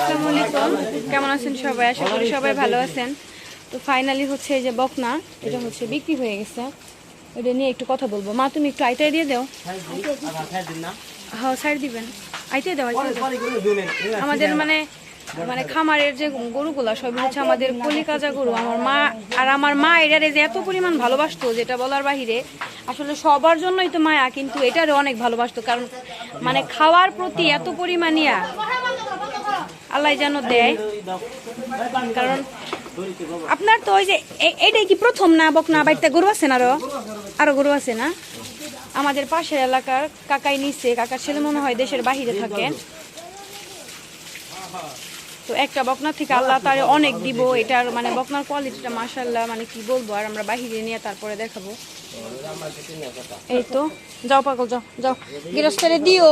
আসসালামু আলাইকুম। কেমন আছেন সবাই? আশা করি সবাই ভালো আছেন। তো ফাইনালি হচ্ছে যে বকনা, এটা হচ্ছে বিক্রি হয়ে গেছে। নিয়ে একটু কথা বলব। মা, তুমি একটু আইটাই দিয়ে দাও। হ্যাঁ দিবেন। আইটাই দাও আমাদের মানে মানে খামারের যে গরুগুলা, সবই হচ্ছে আমাদের কলিকাজা গরু। আমার মা আর আমার মা এটারে যে এত পরিমাণ ভালোবাসতো, যেটা বলার বাহিরে, আসলে সবার জন্যই তো মায়া, কিন্তু এটারে অনেক ভালোবাসতো। কারণ মানে খাওয়ার প্রতি এত পরিমাণ ইয়া আল্লাহ যেন দেয়। কারণ আপনার তো ওই যে এটাই কি প্রথম না বক না বাড়িতে গরু আছে না আরও? আরও গরু আছে না? আমাদের পাশের এলাকার কাকাই নিচ্ছে কাকার ছেলে মনে হয় দেশের বাহিরে থাকে তো একটা বকনা থেকে আল্লাহ তার অনেক দিব, এটার মানে বকনার কোয়ালিটিটা মাশাল্লাহ মানে কি বলব, আর আমরা বাহিরে নিয়ে তারপরে দেখাবো। এই তো, যাও পাগল, যাও যাও। গৃহস্থরে দিও।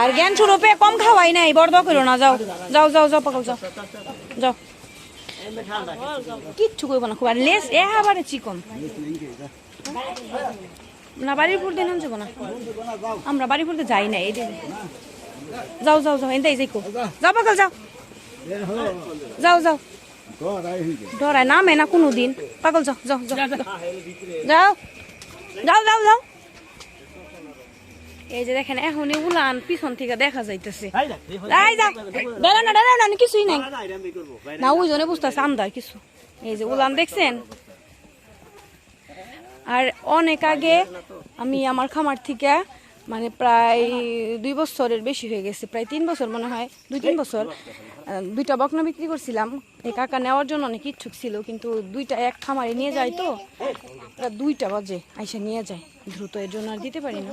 আর জ্ঞান স্বরূপে কম খাওয়াই নাই, বড় করো না, যাও। যাও যাও যাও, পাগল, যাও। যাও। কিচ্ছু করব না, খুব আর লেস, এ আবারে চিকন। না, বাড়ির ফুলতে নাম যাব না? আমরা বাড়ির ফুলতে যাই না, এই দিকে। যাও যাও যাও এনতেই যাই যাও পাগল যাও। যাও যাও। ডরায় নামে না কোনো দিন। পাগল যাও যাও যাও। যাও। যাও যাও যাও। এই যে দেখেন এখনই উলান পিছন থেকে দেখা যাইতেছে। যাই না ডরা না কিছুই নাই। না ওইজনে জন্য বুঝতেছে আন্দার কিছু। এই যে উলান দেখছেন? আর অনেক আগে আমি আমার খামার থেকে মানে প্রায় দুই বছরের বেশি হয়ে গেছে প্রায় তিন বছর মনে হয় দুই তিন বছর। দুইটা বকনা বিক্রি করছিলাম। এই কাকা নেওয়ার জন্য অনেক ইচ্ছুক ছিল কিন্তু দুইটা এক খামারে নিয়ে যায় তো দুইটা বাজে আইসা নিয়ে যায়। দ্রুত এর জন্য আর দিতে পারি না।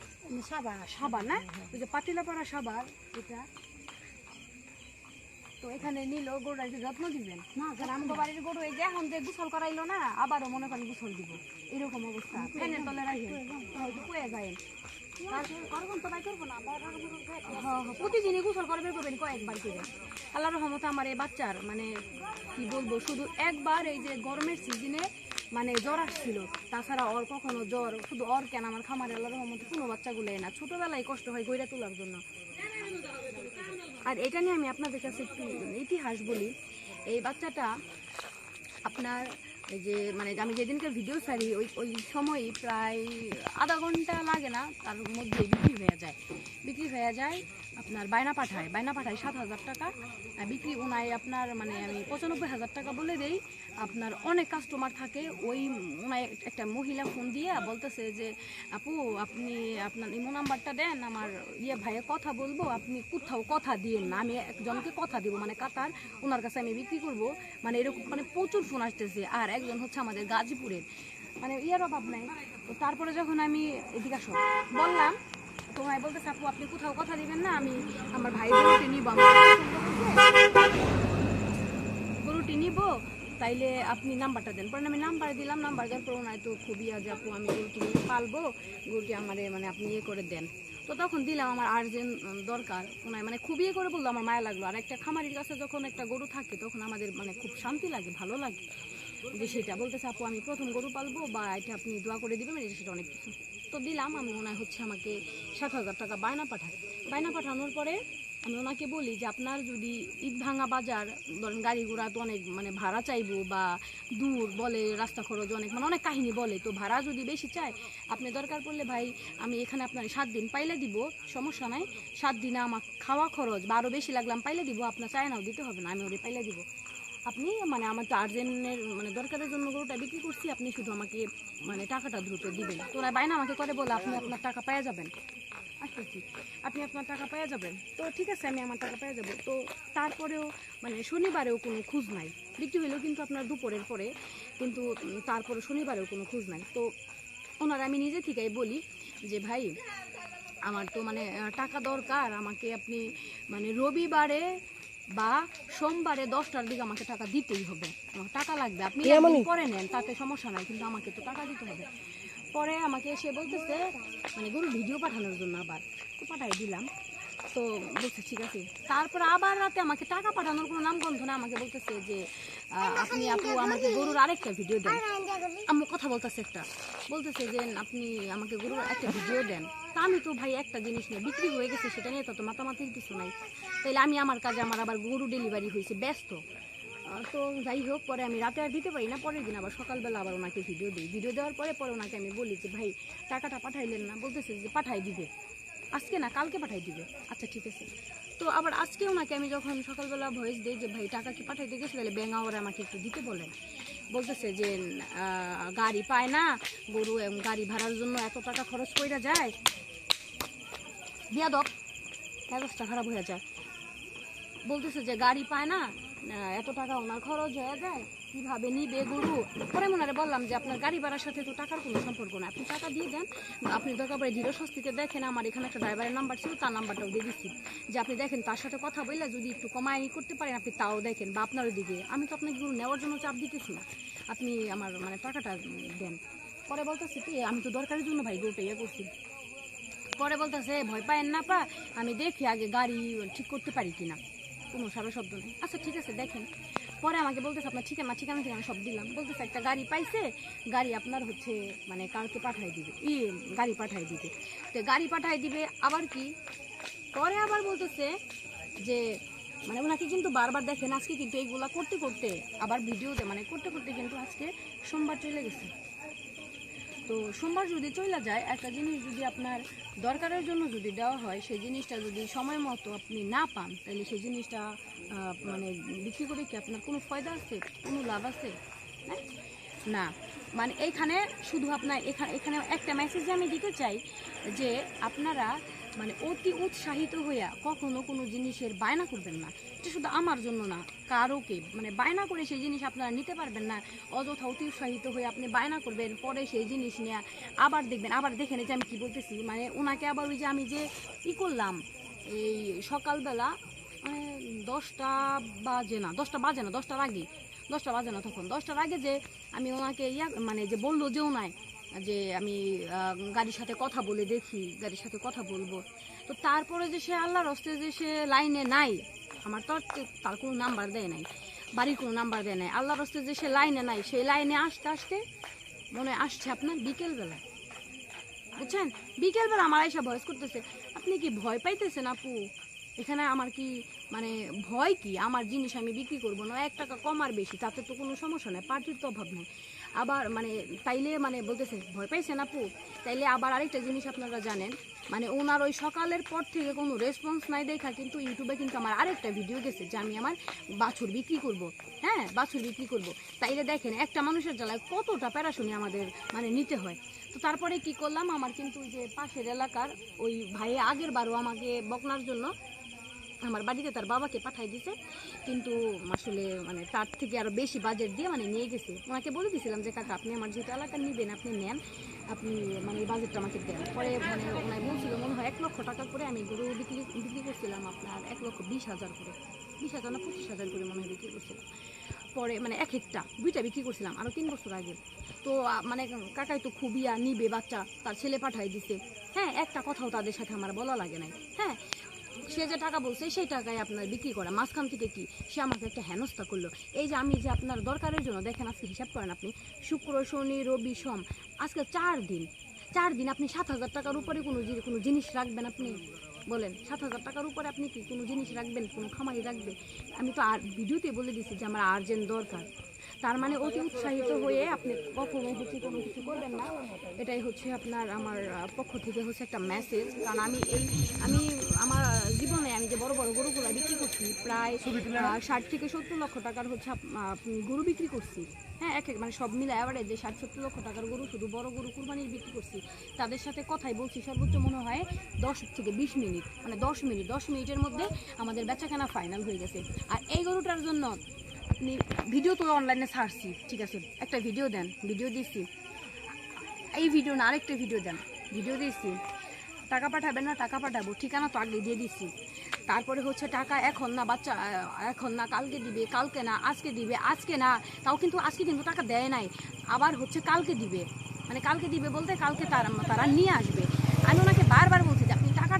সাবা সাবা না? ওই যে পাতিলাপাড়া সাবার এটা। তো এখানে নিল গরুটা যত্ন দিবেন। না আমাদের বাড়ির গরু এই যে এখন যে গোসল করাইলো না আবারও মনে করেন গোসল দিব। এরকম অবস্থা। ফ্যানের তলে রাখেন। পুয়ে যায় প্রতিদিনই গোসল করে বের করবেন কয়েকবার করে। আল্লাহ রহমতে আমার এই বাচ্চার মানে কি বলব শুধু একবার এই যে গরমের সিজনে মানে জ্বর আসছিল, তাছাড়া ওর কখনো জ্বর, শুধু ওর কেন? আমার খামারে আল্লাহ রহমতে কোনো বাচ্চাগুলো না। ছোটবেলায় কষ্ট হয় গইরা তোলার জন্য। আর এটা নিয়ে আমি আপনাদের কাছে একটু ইতিহাস বলি। এই বাচ্চাটা আপনার যে মানে আমি যেদিনকে ভিডিও ছাড়ি, ওই ওই সময় প্রায় আধা ঘণ্টা লাগে না, তার মধ্যে বিক্রি হয়ে যায়। বিক্রি হয়ে যায় আপনার বায়না পাঠায়। বায়না পাঠায় সাত হাজার টাকা। আর বিক্রি ওনায় আপনার মানে আমি পঁচানব্বই হাজার টাকা বলে দেই, আপনার অনেক কাস্টমার থাকে। ওই ওনায় একটা মহিলা ফোন দিয়ে বলতেছে যে, আপু, আপনি আপনার ইমো নাম্বারটা দেন, আমার ইয়ে ভাইয়ে কথা বলব, আপনি কোথাও কথা দিয়েন না। আমি একজনকে কথা দিব মানে কাতার ওনার কাছে আমি বিক্রি করব। মানে এরকম মানে প্রচুর ফোন আসতেছে। আর একজন হচ্ছে আমাদের গাজীপুরের। মানে ইয়ার অভাব নাই। তো তারপরে যখন আমি এদিকে আসো, বললাম তো ভাই বলতেছে, আপু, আপনি কোথাও কথা দিবেন না, আমি আমার ভাই গরুটি নিব। গরুটি নিব, তাইলে আপনি নাম্বারটা দেন। পরে আমি নাম্বার দিলাম, নাম্বার দেওয়ার পর ওনায় তো খুবই আজ আপু, আমি গরুটি নিয়ে পালবো গরুটি আমারে মানে আপনি ইয়ে করে দেন। তো তখন দিলাম, আমার আর্জেন্ট দরকার। ওনায় মানে খুবই ইয়ে করে বলল, আমার মায়া লাগল। আর একটা খামারির কাছে যখন একটা গরু থাকে, তখন আমাদের মানে খুব শান্তি লাগে, ভালো লাগে। যে সেটা বলতেছে, আপু, আমি প্রথম গরু পালবো বা এটা আপনি দোয়া করে দিবেন, এটা সেটা অনেক কিছু। তো দিলাম, আমি ওনায় হচ্ছে আমাকে সাত হাজার টাকা বায়না পাঠায়। বায়না পাঠানোর পরে আমি ওনাকে বলি যে, আপনার যদি ঈদ ভাঙা বাজার, ধরেন গাড়ি ঘোড়া তো অনেক মানে ভাড়া চাইব বা দূর বলে রাস্তা খরচ অনেক মানে অনেক কাহিনী বলে, তো ভাড়া যদি বেশি চায়, আপনি দরকার পড়লে ভাই আমি এখানে আপনার সাত দিন পাইলে দিব, সমস্যা নাই। সাত দিনে আমার খাওয়া খরচ বা আরও বেশি লাগলাম পাইলে দিব, আপনার চায় নাও দিতে হবে না, আমি ওরে পাইলে দিব। আপনি মানে আমার তো আর্জেন্টের মানে দরকারের জন্য গরুটা বিক্রি করছি, আপনি শুধু আমাকে মানে টাকাটা দ্রুত দিবেন। তো ওরা বাইনা আমাকে করে বলে, আপনি আপনার টাকা পেয়ে যাবেন। আসতেছি। আপনি আপনার টাকা পেয়ে যাবেন। তো ঠিক আছে, আমি আমার টাকা পেয়ে যাব। তো তারপরেও মানে শনিবারেও কোনো খোঁজ নাই। বিক্রি হইলেও কিন্তু আপনার দুপুরের পরে, কিন্তু তারপরে শনিবারেও কোনো খোঁজ নাই। তো ওনার আমি নিজে থেকেই বলি যে, ভাই, আমার তো মানে টাকা দরকার। আমাকে আপনি মানে রবিবারে বা সোমবারে দশটার দিকে আমাকে টাকা দিতেই হবে। আমার টাকা লাগবে। আপনি করে পরে নেন তাতে সমস্যা নাই কিন্তু আমাকে তো টাকা দিতে হবে। পরে আমাকে এসে বলতেছে মানে গরু ভিডিও পাঠানোর জন্য আবার। তো পাঠাই দিলাম। তো বলছে ঠিক আছে। তারপর আবার রাতে আমাকে টাকা পাঠানোর কোনো নামগন্ধ না আমাকে বলতেছে যে আপনি আপু আমাকে গরুর আরেকটা ভিডিও দেন। আম্মু কথা বলতেছে একটা। বলতেছে যে আপনি আমাকে গরুর একটা ভিডিও দেন। তা আমি তো ভাই একটা জিনিস নিয়ে বিক্রি হয়ে গেছে সেটা নিয়ে তো তো মাতামাতির কিছু নাই। তাইলে আমি আমার কাজে আমার আবার গরু ডেলিভারি হয়েছে ব্যস্ত। তো যাই হোক পরে আমি রাতে আর দিতে পারি না পরের দিন আবার সকালবেলা আবার ওনাকে ভিডিও দিই। ভিডিও দেওয়ার পরে পরে ওনাকে আমি বলি যে ভাই টাকাটা পাঠাইলেন না। বলতেছে যে পাঠাই দিবে। আজকে না, কালকে পাঠাই দিবে। আচ্ছা ঠিক আছে। তো আবার আজকে ওনাকে আমি যখন সকালবেলা ভয়েস দিই যে, ভাই, টাকা কি পাঠাইতে গেছে? তাহলে ব্যাঙা ওরা আমাকে একটু দিতে বলেন বলতেছে যে গাড়ি পায় না। গরু গাড়ি ভাড়ার জন্য এত টাকা খরচ কইরা যায়। দিয়া দক খারাপ হয়ে যায়। বলতেছে যে, গাড়ি পায় না। এত টাকা ওনার খরচ হয়ে যায়। কীভাবে নিবে গরু? পরে মনে বললাম যে, আপনার গাড়ি ভাড়ার সাথে তো টাকার কোনো সম্পর্ক না আপনি টাকা দিয়ে দেন, আপনি দরকার পড়ে ধীরে স্বস্তিতে দেখেন, আমার এখানে একটা ড্রাইভারের নাম্বার ছিল, তার নাম্বারটাও দিয়ে দিচ্ছি যে, আপনি দেখেন, তার সাথে কথা বললে যদি একটু কমাই করতে পারেন, আপনি তাও দেখেন, বা আপনার দিকে আমি তো আপনাকে গরু নেওয়ার জন্য চাপ দিতেছি না। আপনি আমার মানে টাকাটা দেন। পরে বলতেছি কি, আমি তো দরকারের জন্য ভাই গরুটা ইয়ে করছি। পরে বলতেছে, ভয় পায়েন না পা আমি দেখি আগে গাড়ি ঠিক করতে পারি কিনা। কোনো সারা শব্দ নেই। আচ্ছা ঠিক আছে, দেখেন। পরে আমাকে বলতেছে, আপনার ঠিকানা ঠিকানা ঠিকানা সব দিলাম। বলতেছে, একটা গাড়ি পাইছে, গাড়ি আপনার হচ্ছে মানে কালকে পাঠাই দিবে, ই, গাড়ি পাঠাই দিবে। তো গাড়ি পাঠাই দিবে, আবার কি? পরে আবার বলতেছে যে মানে ওনাকে কিন্তু বারবার দেখেন আজকে কিন্তু এইগুলা করতে করতে, আবার ভিডিওতে মানে করতে করতে কিন্তু আজকে সোমবার চলে গেছে। তো সোমবার যদি চলে যায়, একটা জিনিস যদি আপনার দরকারের জন্য যদি দেওয়া হয়, সেই জিনিসটা যদি সময় মতো আপনি না পান তাহলে সেই জিনিসটা মানে বিক্রি করে কি আপনার কোনো ফায়দা আছে? কোনো লাভ আছে? হ্যাঁ? না। মানে এইখানে শুধু আপনার এখানে এখানে একটা মেসেজ আমি দিতে চাই যে আপনারা মানে অতি উৎসাহিত হইয়া কখনো কোনো জিনিসের বায়না করবেন না। এটা শুধু আমার জন্য না, কারোকে। মানে বায়না করে সেই জিনিস আপনারা নিতে পারবেন না। অযথা অতি উৎসাহিত হয়ে আপনি বায়না করবেন, পরে সেই জিনিস নিয়ে আবার দেখবেন, আবার দেখেন যে আমি কি বলতেছি। মানে ওনাকে আবার ওই যে আমি যে ই করলাম, এই সকালবেলা মানে দশটা বাজে না, দশটা বাজে না, দশটার আগে দশটা বাজে না তখন। দশটার আগে যে আমি ওনাকে ইয়া মানে যে বলল যে ওনায়, যে আমি গাড়ির সাথে কথা বলে দেখি, গাড়ির সাথে কথা বলব। তো তারপরে যে সে আল্লাহর হস্তে যে সে লাইনে নাই, আমার তো তার কোনো নাম্বার দেয় নাই, বাড়ির কোনো নাম্বার দেয় নাই। আল্লাহর হস্তে যে সে লাইনে নাই, সেই লাইনে আসতে আসতে মনে আসছে আপনার বিকেলবেলা। বুঝছেন? বিকেলবেলা আমার এসে ভয়েস করতেছে, আপনি কি ভয় পাইতেছেন আপু? এখানে আমার কি মানে ভয় কি? আমার জিনিস আমি বিক্রি করব না, এক টাকা কম আর বেশি, তাতে তো কোনো সমস্যা নেই, পার্টির তো অভাব নেই। আবার মানে তাইলে মানে বলতেছে, ভয় পাইছেন আপু? তাইলে আবার আরেকটা জিনিস আপনারা জানেন মানে ওনার ওই সকালের পর থেকে কোনো রেসপন্স নাই দেখা, কিন্তু ইউটিউবে কিন্তু আমার আরেকটা ভিডিও গেছে, যে আমি আমার বাছুর বিক্রি করব। হ্যাঁ বাছুর বিক্রি করব। তাইলে দেখেন, একটা মানুষের জ্বালায় কতটা প্যারাশুনি আমাদের মানে নিতে হয়। তো তারপরে কি করলাম, আমার কিন্তু ওই যে পাশের এলাকার ওই ভাই আগের বারও আমাকে বকনার জন্য আমার বাড়িতে তার বাবাকে পাঠাই দিছে। কিন্তু আসলে মানে তার থেকে আরও বেশি বাজেট দিয়ে মানে নিয়ে গেছে। ওনাকে বলে দিয়েছিলাম যে, কাকা, আপনি আমার যেহেতু এলাকা নিবেন, আপনি নেন। আপনি মানে এই বাজেটটা আমাকে দেন। পরে মানে ওনায় বলছিল, মনে হয় এক লক্ষ টাকা করে আমি গরু বিক্রি বিক্রি করছিলাম আপনার এক লক্ষ বিশ হাজার করে। বিশ হাজার না, পঁচিশ হাজার করে মনে হয় বিক্রি করছিলাম পরে মানে এক একটা, দুইটা বিক্রি করছিলাম আরও তিন বছর আগে। তো মানে কাকাই তো খুবই নিবে বাচ্চা, তার ছেলে পাঠাই দিছে। হ্যাঁ একটা কথাও তাদের সাথে আমার বলা লাগে নাই। হ্যাঁ সে যে টাকা বলছে, সেই টাকায় আপনার বিক্রি করা। মাঝখান থেকে কি সে আমাকে একটা হেনস্থা করল? এই যে আমি যে আপনার দরকারের জন্য, দেখেন আজকে হিসাব করেন আপনি, শুক্র, শনি, রবি, সোম, আজকে চার দিন চার দিন আপনি সাত হাজার টাকার উপরে কোনো কোনো জিনিস রাখবেন আপনি। বলেন, সাত হাজার টাকার উপরে আপনি কি কোনো জিনিস রাখবেন, কোনো খামারি রাখবেন আমি তো আর ভিডিওতে বলে দিছি যে আমার আর্জেন্ট দরকার। তার মানে অতি উৎসাহিত হয়ে আপনি কখনো হচ্ছে কোনো কিছু করবেন না। এটাই হচ্ছে আপনার আমার পক্ষ থেকে হচ্ছে একটা মেসেজ কারণ আমি এই আমি আমার জীবনে আমি যে বড় বড় গরুগুলো বিক্রি করছি প্রায় ষাট থেকে সত্তর লক্ষ টাকার হচ্ছে গরু বিক্রি করছি। হ্যাঁ এক এক মানে সব মিলে অ্যাভারেজ যে ষাট সত্তর লক্ষ টাকার গরু শুধু বড় গরু কুরবানির বিক্রি করছি। তাদের সাথে কথাই বলছি সর্বোচ্চ মনে হয় দশ থেকে বিশ মিনিট মানে দশ মিনিট দশ মিনিটের মধ্যে আমাদের বেচাকেনা ফাইনাল হয়ে গেছে। আর এই গরুটার জন্য আপনি ভিডিও তো অনলাইনে ছাড়ছি, ঠিক আছে? একটা ভিডিও দেন, ভিডিও দিচ্ছি এই ভিডিও না, আরেকটা ভিডিও দেন, ভিডিও দিচ্ছি টাকা পাঠাবেন না, টাকা পাঠাবো, ঠিকানা তো আগে দিয়ে দিচ্ছি তারপরে হচ্ছে টাকা এখন না, বাচ্চা, এখন না, কালকে দিবে, কালকে না, আজকে দিবে, আজকে না, তাও কিন্তু আজকে কিন্তু টাকা দেয় নাই। আবার হচ্ছে কালকে দিবে। মানে কালকে দিবে বলতে কালকে তারা তারা নিয়ে আসবে। আমি ওনাকে বারবার বলছি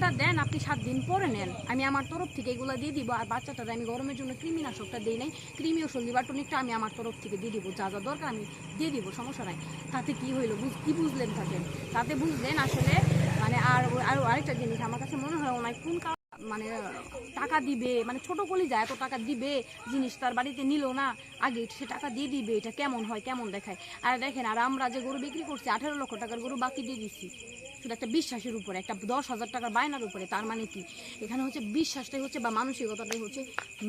টাকাটা দেন, আপনি সাত দিন পরে নেন। আমি আমার তরফ থেকে এগুলো দিয়ে দিব, আর বাচ্চাটা আমি গরমের জন্য কৃমিনাশকটা দিই নাই। কৃমি ওষুধ লিভার টনিকটা আমি আমার তরফ থেকে দিয়ে দিব, যা যা দরকার আমি দিয়ে দিব, সমস্যা নাই। তাতে কি হইল, বুঝ, কি বুঝলেন তাতে তাতে বুঝলেন আসলে মানে আর আর আরেকটা জিনিস, আমার কাছে মনে হয় ওনার কোন মানে টাকা দিবে মানে ছোট কলি যায় এত টাকা দিবে, জিনিস তার বাড়িতে নিল না, আগে সে টাকা দিয়ে দিবে, এটা কেমন হয়, কেমন দেখায়? আর দেখেন, আর আমরা যে গরু বিক্রি করছি, আঠেরো লক্ষ টাকার গরু বাকি দিয়ে দিচ্ছি শুধু একটা বিশ্বাসের উপরে, একটা দশ হাজার টাকার বায়নার উপরে, তার মানে কি? এখানে হচ্ছে বিশ্বাসটাই হচ্ছে বা মানসিকতাটাই হচ্ছে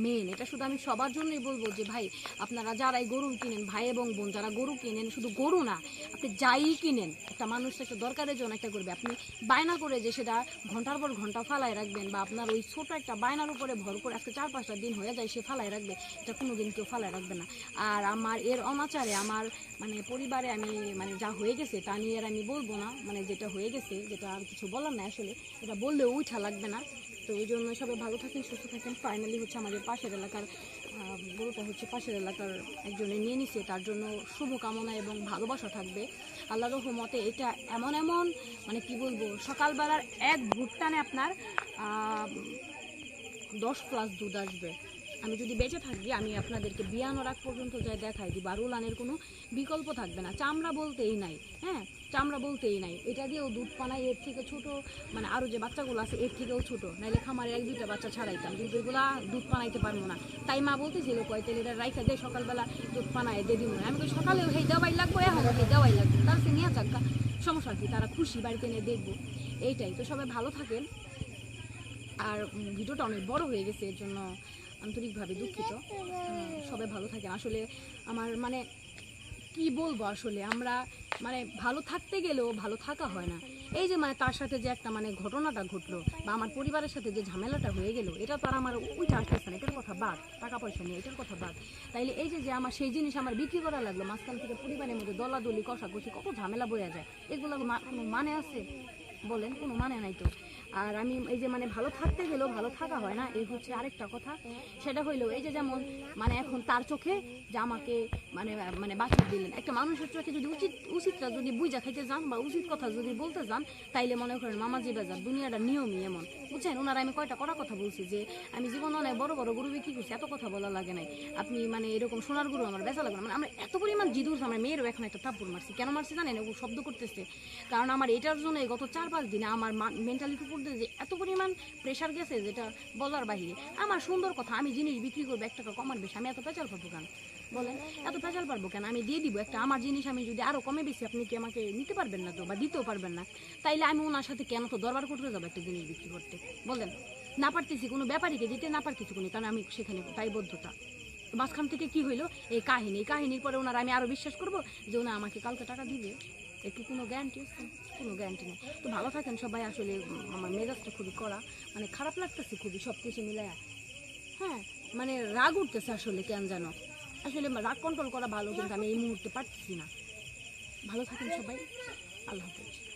মেন এটা শুধু আমি সবার জন্যই বলব যে, ভাই, আপনারা যারাই গরু কিনেন, ভাই এবং বোন, যারা গরু কিনেন, শুধু গরু না, আপনি যাই কিনেন, একটা মানুষ একটা দরকারের জন্য একটা করবে। আপনি বায়না করে যে সেটা ঘণ্টার পর ঘণ্টা ফালায় রাখবেন বা আপনার ওই ছোট একটা বায়নার উপরে ভর করে আজকে চার পাঁচটা দিন হয়ে যায়, সে ফালায় রাখবে, এটা কোনো দিন কেউ ফালায় রাখবে না। আর আমার এর অনাচারে, আমার মানে পরিবারে আমি মানে যা হয়ে গেছে, তা নিয়ে আর আমি বলব না মানে যেটা হয়ে গেছে যেটা আর কিছু বলার নাই আসলে, এটা বললেও উঠা লাগবে না। তো এই জন্য সবাই ভালো থাকেন, সুস্থ থাকেন। ফাইনালি হচ্ছে আমাদের পাশের এলাকার গরুটা হচ্ছে পাশের এলাকার একজনে নিয়ে নিছে। তার জন্য শুভকামনা এবং ভালোবাসা থাকবে। আল্লাহ রহমতে এটা এমন এমন মানে কি বলব, সকালবেলার এক ভুট্টানে আপনার দশ প্লাস দুধ আসবে। আমি যদি বেঁচে থাকি, আমি আপনাদেরকে বিয়ানোর আগ পর্যন্ত যাই দেখাই দিব আর উলানের কোনো বিকল্প থাকবে না। চামড়া বলতেই নাই হ্যাঁ? চামড়া বলতেই নাই। এটা দিয়েও দুধ পানাই, এর থেকে ছোট মানে আরও যে বাচ্চাগুলো আছে, এর থেকেও ছোট। নাইলে খামারে এক দুইটা বাচ্চা ছাড়াইতাম, কিন্তু এগুলা দুধ পানাইতে পারব না। তাই মা বলতেছিল কয় তেল এটা রাইখা দেয় সকালবেলা দুধ পানায় দিয়ে দিব আমি কই, সকালেও সেই দেওয়াই লাগবো, এখন সেই দেওয়াই লাগবে। তার সে নিয়ে যাক সমস্যা কি, তারা খুশি, বাড়িতে এনে দেখব। এইটাই, তো সবাই ভালো থাকেন। আর ভিডিওটা অনেক বড় হয়ে গেছে, এর জন্য আন্তরিকভাবে দুঃখিত। সবাই ভালো থাকেন। আসলে আমার মানে কি বলব আসলে? আমরা মানে ভালো থাকতে গেলেও ভালো থাকা হয় না। এই যে মানে তার সাথে যে একটা মানে ঘটনাটা ঘটলো বা আমার পরিবারের সাথে যে ঝামেলাটা হয়ে গেল, এটা তো আর আমার ওইটা আসতেছে না, এটার কথা বাদ টাকা পয়সা নিয়ে এটার কথা বাদ। তাইলে এই যে যে আমার সেই জিনিস আমার বিক্রি করা লাগল, মাঝখান থেকে পরিবারের মধ্যে দলাদলি, কষাকষি, কত ঝামেলা বয়ে যায়, এগুলো কোনো মানে আছে? বলেন, কোনো মানে নাই তো। আর আমি এই যে মানে ভালো থাকতে গেলেও ভালো থাকা হয় না, এই হচ্ছে আরেকটা কথা। সেটা হইল, এই যে যেমন মানে এখন তার চোখে যে আমাকে মানে মানে বাঁচিয়ে দিলেন। একটা মানুষের চোখে যদি উচিত, উচিতটা যদি বুঝা খাইতে যান বা উচিত কথা যদি বলতে যান, তাইলে মনে করেন মামাজি বাজার, দুনিয়াটা নিয়মই এমন। বুঝছেন? ওনারা আমি কয়টা কটা কথা বলছি যে, আমি জীবনে অনেক বড় বড় গরু বিক্রি করছি, এত কথা বলা লাগে নাই। আপনি মানে এরকম সোনার গরু আমার বেচা লাগবে না। মানে আমরা এত পরিমাণ জিদুর আমার মেয়েরও এখন একটা থাপ্পড় মারছি। কেন মারছি জানেন? ও শব্দ করতেছে। কারণ আমার এটার জন্য গত চার পাঁচ দিনে আমার মেন্টালিটির উপর যে এত পরিমাণ প্রেশার গেছে যেটা বলার বাহিরে। আমার সুন্দর কথা, আমি জিনিস বিক্রি করব, এক টাকা কমার বেশি, আমি এত পেঁচাল পাবো কেন বলেন, এত পেঁচাল পারব কেন? আমি দিয়ে দিব একটা। আমার জিনিস আমি যদি আরও কমে বেশি, আপনি কি আমাকে নিতে পারবেন না তো? বা দিতেও পারবেন না? তাইলে আমি ওনার সাথে কেন তো দরবার করতে যাব একটা জিনিস বিক্রি করতে? বলেন, না পারতেছি কোনো ব্যাপারীকে দিতে, না পারতেছি কোনো। কারণ আমি সেখানে তাই বদ্ধতা। মাঝখান থেকে কি হইল? এই কাহিনী, এই কাহিনীর পরে ওনারা আমি আরও বিশ্বাস করব যে ওনা আমাকে কালকে টাকা দিবে। একটু কোনো গ্যারান্টি আছে? কোনো গ্যারান্টি নেই। তো ভালো থাকেন সবাই। আসলে আমার মেজাজটা খুবই কড়া। মানে খারাপ লাগতেছে খুবই সব কিছু মিলায়া। হ্যাঁ? মানে রাগ উঠতেছে আসলে কেন জানো? আসলে রাগ কন্ট্রোল করা ভালো, কিন্তু আমি এই মুহূর্তে পারছি না। ভালো থাকেন সবাই। আল্লাহ হাফেজ।